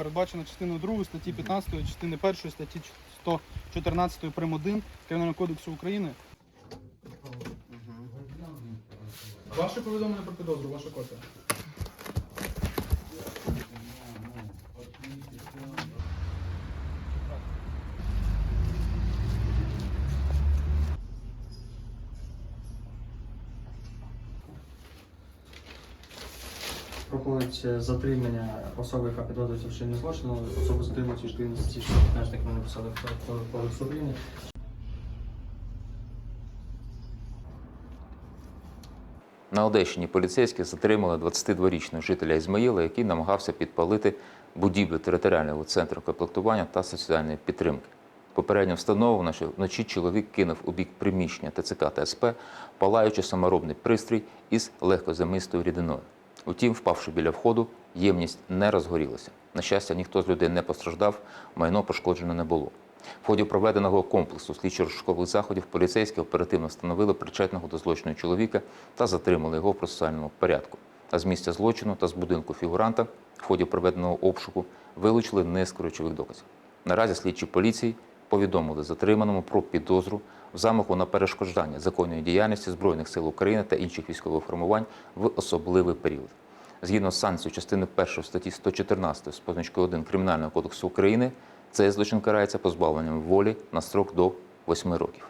передбачена частиною 2 статті 15, частини 1 статті 114 прим. 1 Кримінального кодексу України. Ваше повідомлення про підозру, ваша копія. Проходить затримання особи, яка підозрюється в вчиненні злочину. Особу затримують відповідно статті 15 як ми написали в. На Одещині поліцейські затримали 22-річного жителя Ізмаїла, який намагався підпалити будівлю територіального центру комплектування та соціальної підтримки. Попередньо встановлено, що вночі чоловік кинув у бік приміщення ТЦК та СП, палаючи саморобний пристрій із легкозамистою рідиною. Утім, впавши біля входу, ємність не розгорілася. На щастя, ніхто з людей не постраждав, майно пошкоджено не було. В ході проведеного комплексу слідчо-розшукових заходів поліцейські оперативно встановили причетного до злочину чоловіка та затримали його в процесуальному порядку. А з місця злочину та з будинку фігуранта в ході проведеного обшуку вилучили низку речових доказів. Наразі слідчі поліції повідомили затриманому про підозру в замаху на перешкоджання законної діяльності Збройних сил України та інших військових формувань в особливий період. Згідно з санкцією частини 1 статті 114 з позначкою 1 Кримінального кодексу України, цей злочин карається позбавленням волі на строк до 8 років.